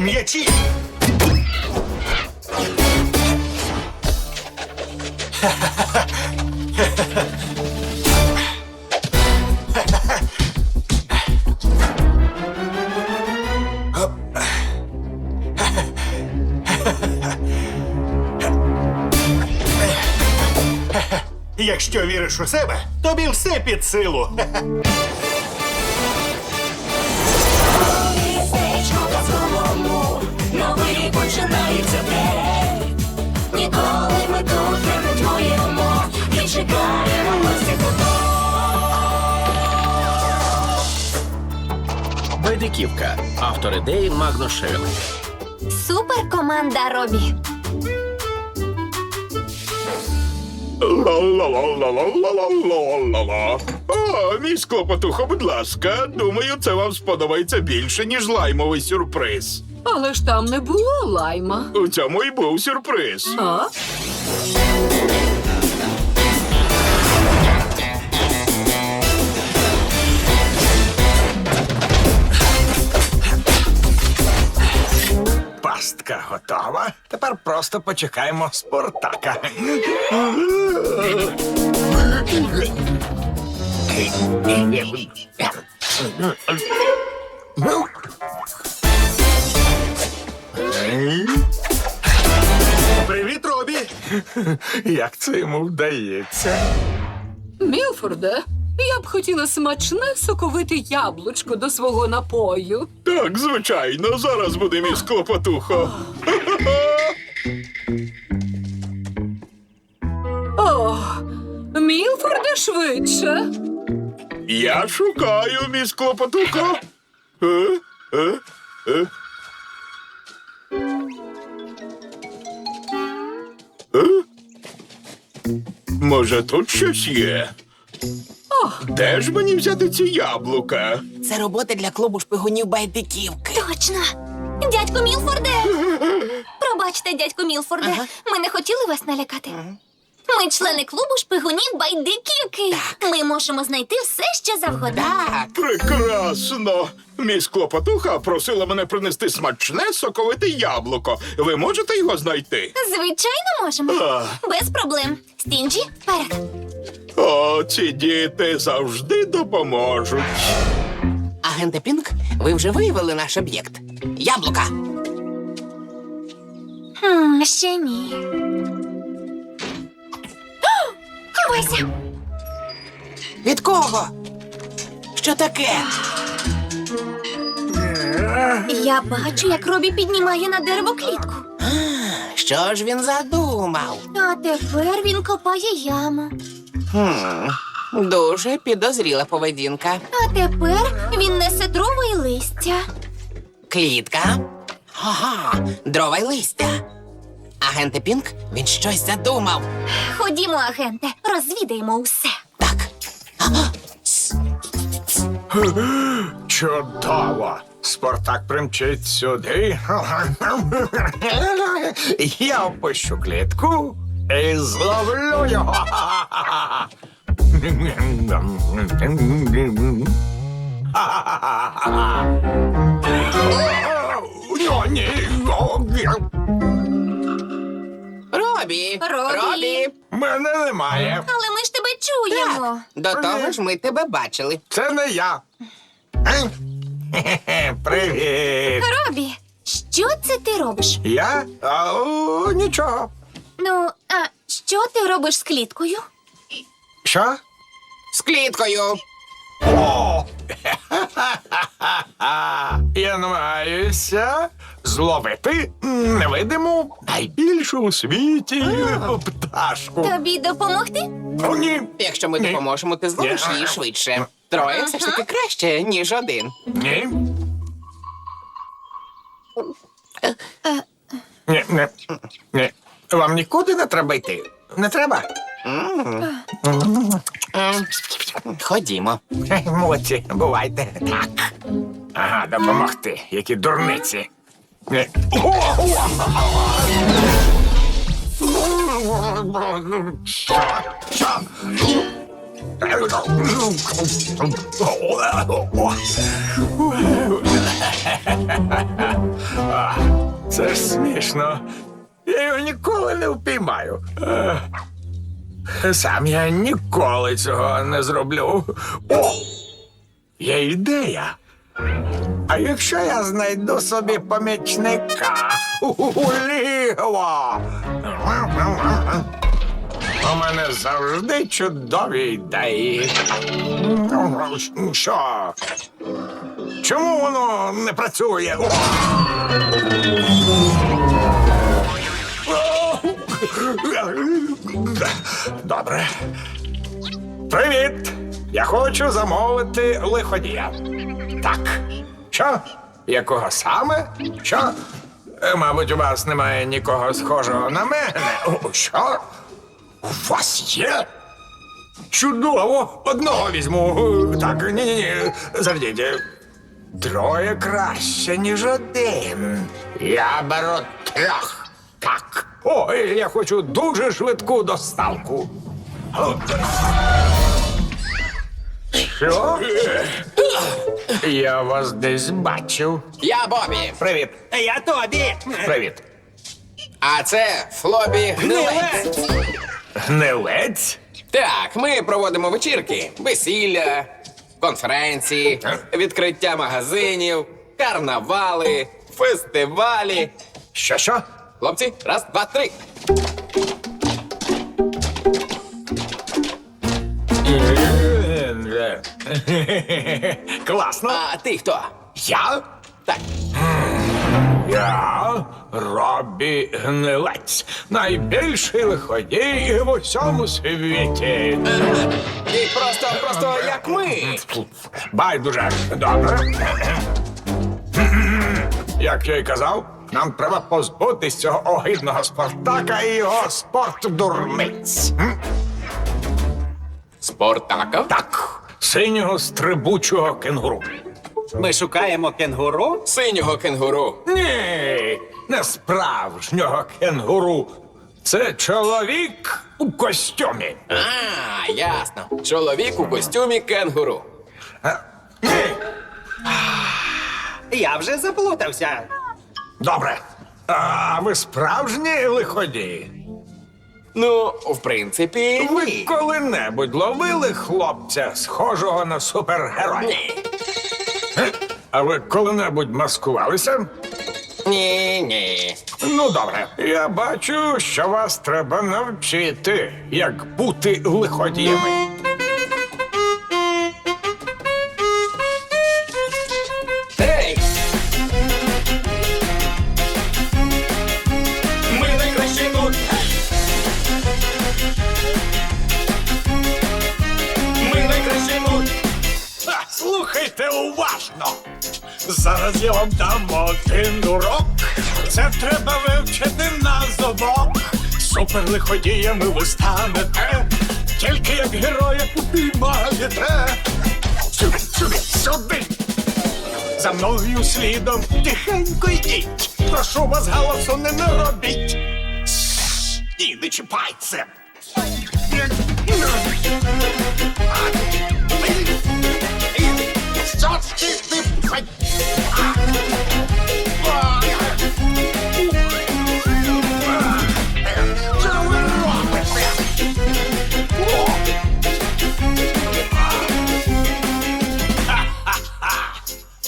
М'ячі! Якщо віриш у себе, тобі все під силу. День. Ніколи ми тут не нудьгуємо і чекаємо гостя Байдиківка. Автор ідеї Шевелик. Супер команда Робі. Ла-ла-ла-ла-ла-ла-ла-ла. О, мій склопотухо, будь ласка. Думаю, це вам сподобається більше, ніж лаймовий сюрприз. Але ж там не було лайма. У цьому і був сюрприз. А? Пастка готова. Тепер просто почекаємо Спартака. Привіт, Робі! Як це йому вдається? Мілфорде, я б хотіла смачне соковите яблучко до свого напою. Так, звичайно, зараз буде мій склопотухо. О, Мілфорде швидше. Я шукаю мій склопотухо. Е? Е? Е? Е? Може, тут щось є? Де ж мені взяти ці яблука? Це робота для клубу шпигунів байдиківки. Точно. Дядько Мілфорде. Пробачте, дядько Мілфорде. Ми не хотіли вас налякати. Ми члени клубу шпигунів байдиківки. Ми можемо знайти все, що завгодно. Прекрасно! Мій склопотуха просила мене принести смачне соковите яблуко. Ви можете його знайти? Звичайно, можемо. А. Без проблем. Стінджі, вперед. О, ці діти завжди допоможуть. агенте Пінк, ви вже виявили наш об'єкт. Яблука. Хм, ще ні. Ховайся. Від кого? Що таке? Я бачу, як Робі піднімає на дерево клітку. Що ж він задумав? А тепер він копає яму. Дуже підозріла поведінка. А тепер він несе дрова і листя. Клітка. Ага, дрова й листя. Агенте Пінк, він щось задумав. Ходімо, агенте, розвідаємо усе. Так. Чудово! Спартак примчить сюди. Я опущу клітку і зловлю його. О, ні. Ні. Робі! Робі! Мене немає. Але ми ж тебе чуємо. До того ж, ми тебе бачили. Це не я. Е? Хе-хе, Привіт. Робі, що це ти робиш? Я? А, о, нічого. Ну, а що ти робиш з кліткою? Що? З кліткою. О! Я намагаюся зловити невидиму найбільшу у світі пташку. Тобі допомогти? О, ні. Якщо ми Ні. допоможемо, ти зловиш її швидше. Троє все ж таки краще, ніж один. Ні. Ні, ні, ні. Вам нікуди не треба йти. Не треба? М, Ходімо. Молодці, бувайте. Так. Ага, допомогти. Які дурниці. Це ж смішно. Я його ніколи не впіймаю. Сам я ніколи цього не зроблю. О! Є ідея. А якщо я знайду собі помічника у лігво? У мене завжди чудові ідеї. Що? Чому воно не працює? Добре. Привіт! Я хочу замовити лиходія. Так. Що? Якого саме? Що? Е, Мабуть, у вас немає нікого схожого на мене. Що? У вас є? Чудово! Одного візьму. Так, ні-ні-ні. Заждіть. Троє краще, ніж один. Я беру трьох. Так. О, я хочу дуже швидку доставку. Що? Я вас десь бачив. Я Бобі. Привіт. Я тобі. Привіт. А це Флобі Гнилець. Гнилець? Так, ми проводимо вечірки, весілля, конференції, відкриття магазинів, карнавали, фестивалі. Що що? Хлопці, раз, два, три. Класно. А ти хто? Я? Так. Я Робі Гнилець, найбільший лиходій в усьому світі. І просто, просто як ми. Байдуже, добре. Як я й казав, нам треба позбутись цього огидного спартака і його спортдурниць. М? Спортака? Так, синього стрибучого кенгуру. Ми шукаємо кенгуру. Синього кенгуру. Ні, не справжнього кенгуру. Це чоловік у костюмі. А, ясно. Чоловік у костюмі кенгуру. Е, Ні, Я вже заплутався. добре. А ви справжні лиходії? Ну, в принципі, Ви ні. коли-небудь ловили хлопця, схожого на супергероя? Ні. Е? А ви коли-небудь маскувалися? Ні, ні. Ну, добре. Я бачу, що вас треба навчити, як бути лиходіями. Це треба вивчити на зубок. Суперлиходіями ви станете. Тільки як героя упіймаєте. Сюди, сюди, сюди. За мною слідом тихенько йдіть. Прошу вас, галасу не наробіть. Ні, не чіпайте. Що ти ти?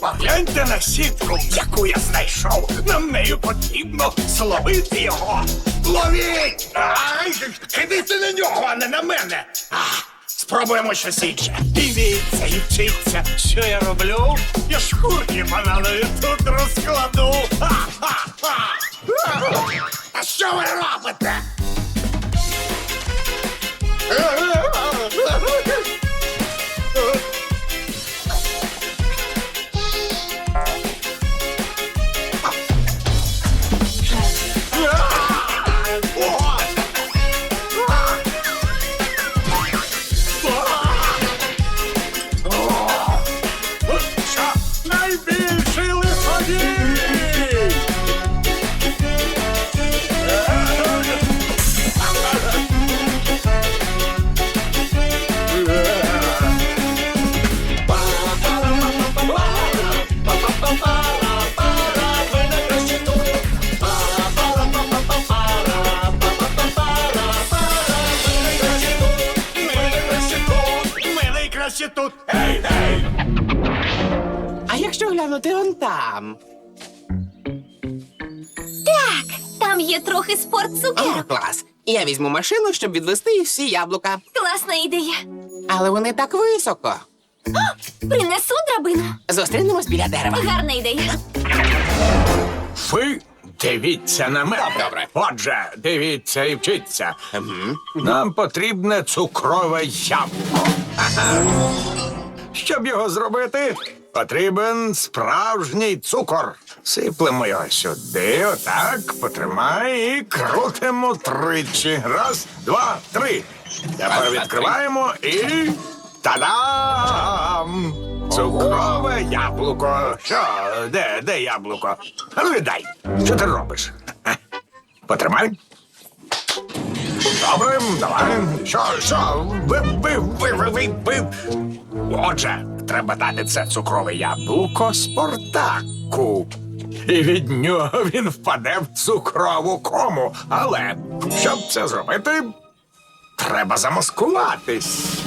Погляньте на сітку, яку я знайшов. Нам нею потрібно словити його. Ловіть! Ай, кидайте на нього, а не на мене. А, спробуємо щось інше. Дивіться і вчиться, що я роблю. Я шкурки бананові тут розкладу. Ха-ха-ха! А що ви робите? Поглянути он там. Там є трохи спорт О, цукерок. клас. Я візьму машину, щоб відвести всі яблука. Класна ідея. Але вони так високо. Принесу драбину. Зустрінемось біля дерева. Гарна ідея. Ви дивіться на мене. Добре. Отже, дивіться і вчіться. Нам потрібне цукрове яблуко. Ага. Щоб його зробити, потрібен справжній цукор. Сиплемо його сюди, отак, потримай і крутимо тричі. Раз, два, три. Тепер відкриваємо і. Та-дам! Цукрове яблуко. Що? Де, де яблуко? А ну віддай. Що ти робиш? Потримай. Добре, давай. Що, що? Ви, ви, ви, ви, ви. Отже, треба дати це цукрове яблуко Спартаку. І від нього він впаде в цукрову кому. Але щоб це зробити, треба замаскуватись.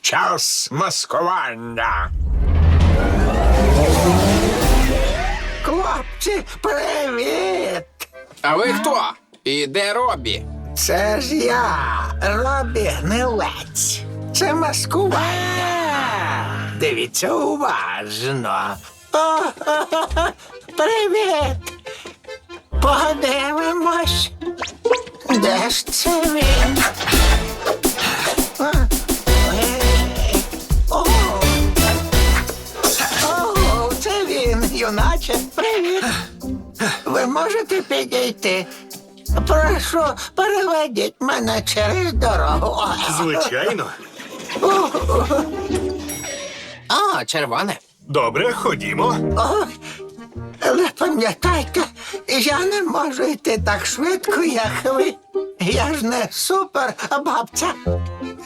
Час маскування. Хлопці, привіт! А ви хто? І де Робі? Це ж я, Робі Гнилець. Це маскування. Дивіться уважно. О, привіт. Подивимось. Де ж це він? А, е, О, О, це він, юначе. Привіт. Ви можете підійти? Прошу, переведіть мене через дорогу. Звичайно. О, червоне. Добре, ходімо. Ой, але пам'ятайте, я не можу йти так швидко, як ви. Я ж не супер бабця.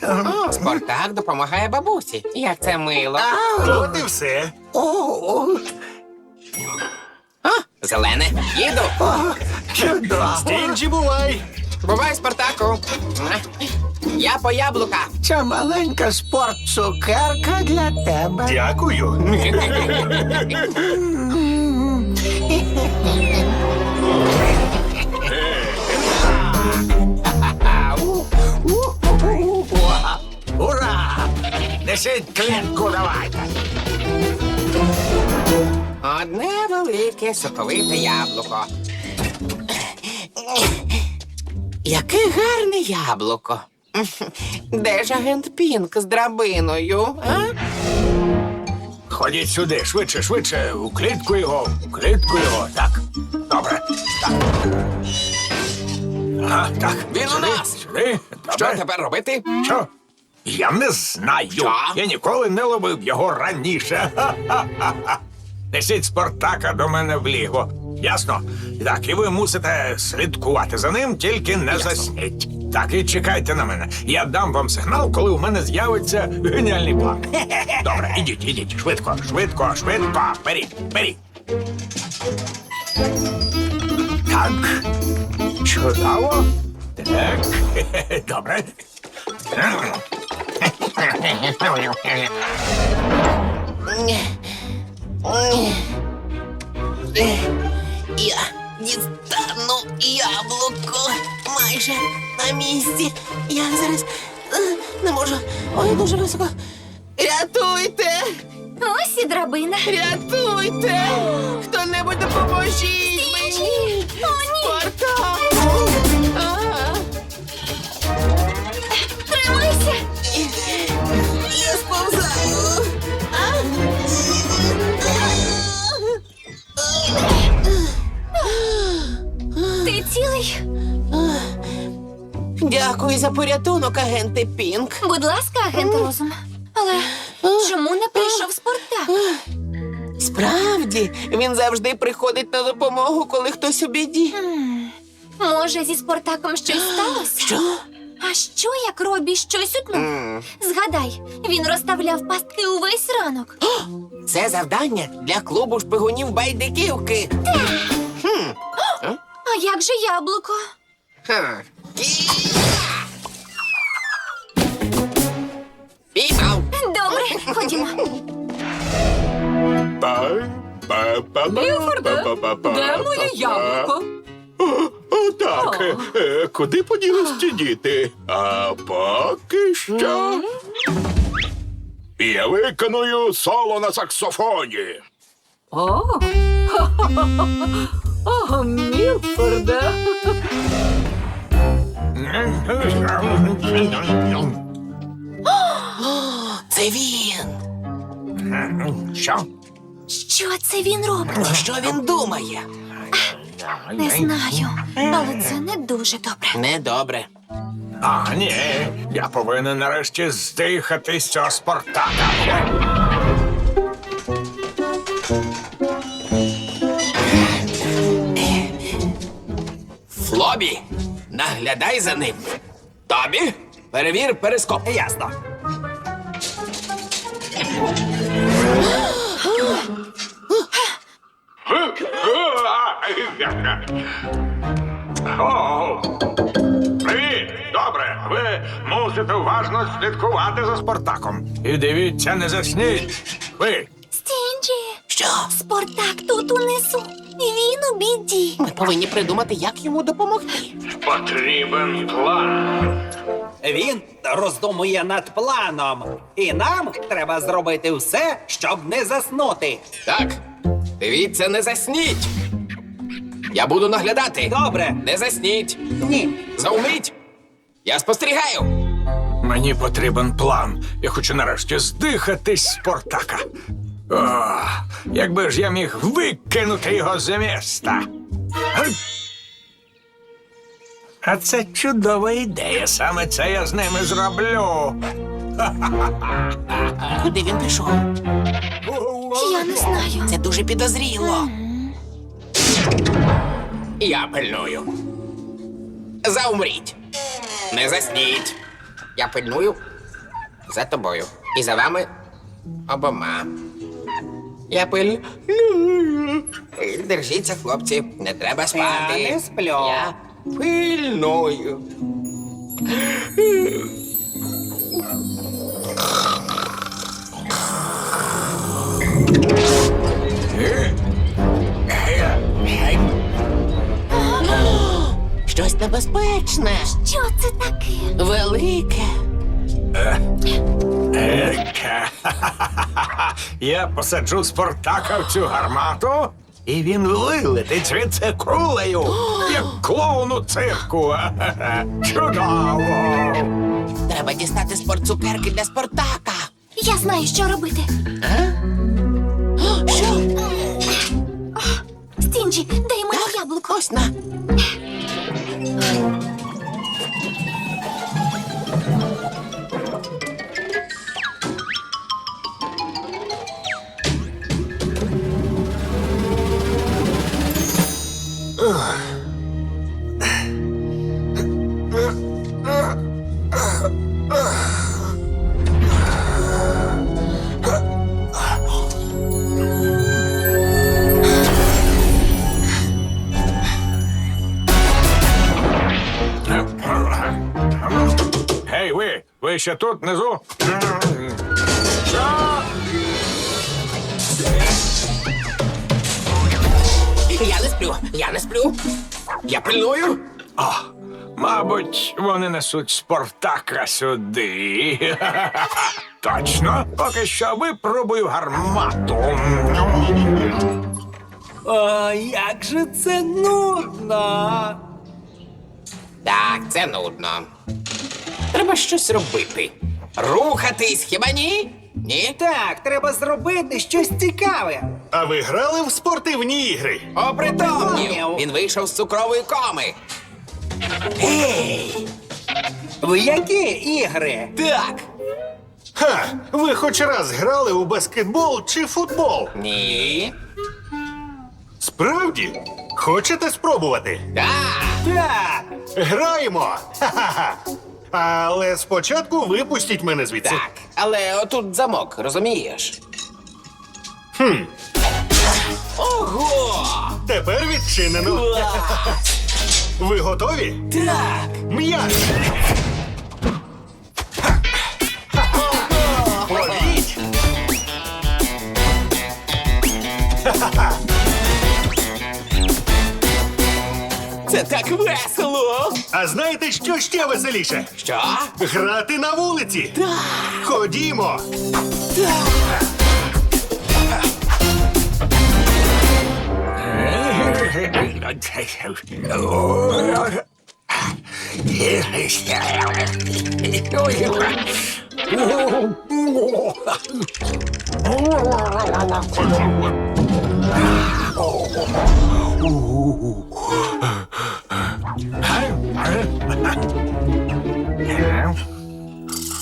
О, Спартак допомагає бабусі. Як це мило. Ау, От і все. о, о, О, зелене. Їду. о, чудово. Інджі бувай. Бувай, Спартаку. Я по яблука. Ця маленька спорт-цукерка для тебе. Дякую. Ура! Несіть клітку, давайте. Одне велике соковите яблуко. Яке гарне яблуко. Де ж агент Пінк з драбиною? А? Ходіть сюди, швидше, швидше. У клітку його, у клітку його. Так. Добре. Так. Ага, так. Він у нас. Сюди. Що Добре. тепер робити? Що? Я не знаю. Що? Я ніколи не ловив його раніше. Ха-ха-ха-ха. Несіть Спартака до мене в лігво. Ясно? Так, і ви мусите слідкувати за ним, тільки не засніть. Так, і чекайте на мене. Я дам вам сигнал, коли у мене з'явиться геніальний план. Добре, ідіть, ідіть. Швидко, швидко, швидко. Беріть, беріть. Так. Чудово. Так. Добре. Я дістану яблуко майже на місці. Я зараз е, не можу. Ой, дуже високо. Рятуйте! Ось і драбина. Рятуйте! Хто-небудь допоможіть мені! О, ні! Спартак! Цілий? Дякую за порятунок, агенти Пінк. Будь ласка, агент Розум. Але чому не прийшов Спартак? Справді, він завжди приходить на допомогу, коли хтось у біді. Може, зі Спартаком щось сталося? Що? А що, як Робі щось утнув? Згадай, він розставляв пастки увесь ранок. Це завдання для клубу шпигунів байдиківки. А як же яблуко? Ха. Піймав. Добре, ходімо. Так. Де моє яблуко? О, так. Е, Куди поділись ці діти? А поки що. Я виконую соло на саксофоні. О, О, Мілфорде. Це він. Що? Що це він робить? Що він думає? Не знаю, але це не дуже добре. Недобре. А, ні. Я повинен нарешті здихати з цього Спартака. Флобі, наглядай за ним. Тобі, перевір перископ. Ясно. О, Привіт! Добре, ви мусите уважно слідкувати за Спартаком. І дивіться, не засніть. Ви. Стінджі, Що? Спартак тут унесу. І він у біді. Ми повинні придумати, як йому допомогти. Потрібен план. Він роздумує над планом. І нам треба зробити все, щоб не заснути. Так, дивіться, не засніть. Я буду наглядати. Добре. Не засніть. Ні. Заумріть. Я спостерігаю. Мені потрібен план. Я хочу нарешті здихатись з Спартака. О, якби ж я міг викинути його з міста. А це чудова ідея. Саме це я з ними зроблю. Куди він пішов? Я не знаю. Це дуже підозріло. Я пильную. Заумріть. Не засніть. Я пильную за тобою. І за вами обома. Я пиль. Держіться, хлопці. Не треба спати. Я не сплю. Я пильную. Щось небезпечне. Що це таке? Велике. Ека. Я посаджу Спартака в цю гармату, і він вилетить звідси кулею, як клоун у цирку. Чудово! Треба дістати спортцукерки для Спартака. Я знаю, що робити. О, Що? Стінджі, дай мені яблуко. Ось на. Гей, ви! Ви ще тут внизу? Я не сплю, я не сплю. Я пильную. О, мабуть, вони несуть Спартака сюди. Точно, поки що випробую гармату. О, як же це нудно. Так, це нудно. Треба щось робити. Рухатись, хіба ні? Ні? Так, треба зробити щось цікаве. А ви грали в спортивні ігри? Опритомнів! Він вийшов з цукрової коми. Гей! В які ігри? Так! Ха! Ви хоч раз грали у баскетбол чи футбол? Ні. Справді? Хочете спробувати? Так! Так. Граємо! Ха-ха-ха! Але спочатку випустіть мене звідси. Так. Але отут замок, розумієш? Хм. Ого! Тепер відчинено. Ви готові? Так! М'яч! Ловіть! Це так весело! А знаєте, що ще веселіше? Що? Грати на вулиці. Ходімо.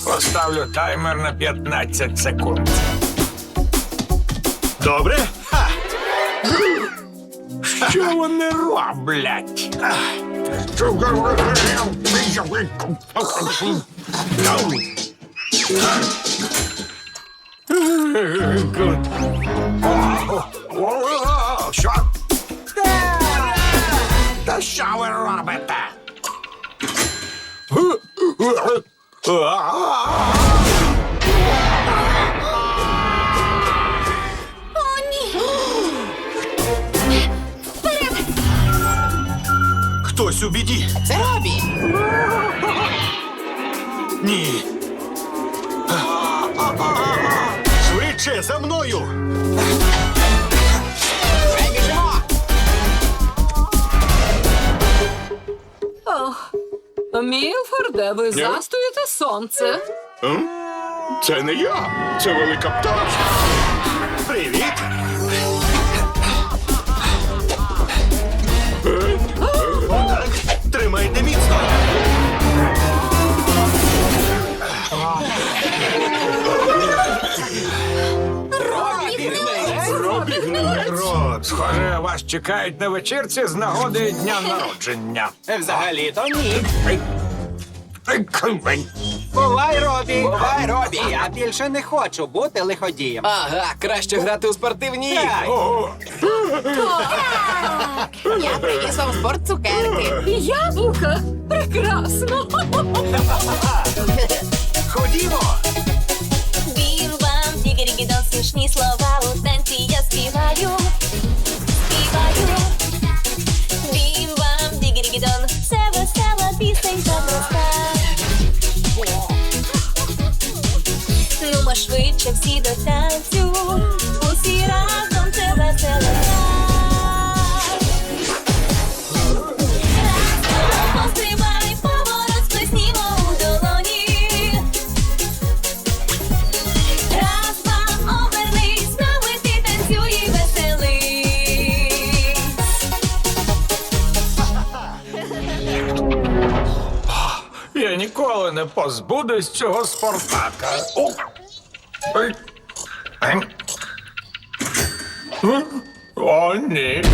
Поставлю таймер на 15 секунд. Добре? Ха! Що вони роблять? Що? Та що ви робите? О, ні! Хтось у біді. Це Робі! Ні. Швидше за мною. Мілфорде, ви застуєте сонце. М? Це не я, це велика пташка. Привіт. Отак. Тримайте міцно. Рот. Схоже, вас чекають на вечірці з нагоди дня народження. Взагалі-то ні. Ей. Бувай, Робі! Бувай, Робі! Я більше не хочу бути лиходієм. Ага, краще грати у спортивні ігри. Я приніс вам спорт цукерки. Яблука! Прекрасно! Ходімо. Бім-бам, дігері-гідон, смішні слова всі до усі разом це весело. так. Раз, поворот, сплеснімо у долоні. Раз, два, обернись, з нами ти і веселись. Я ніколи не позбудусь цього спортака. О! Ей. Ем. О, ні.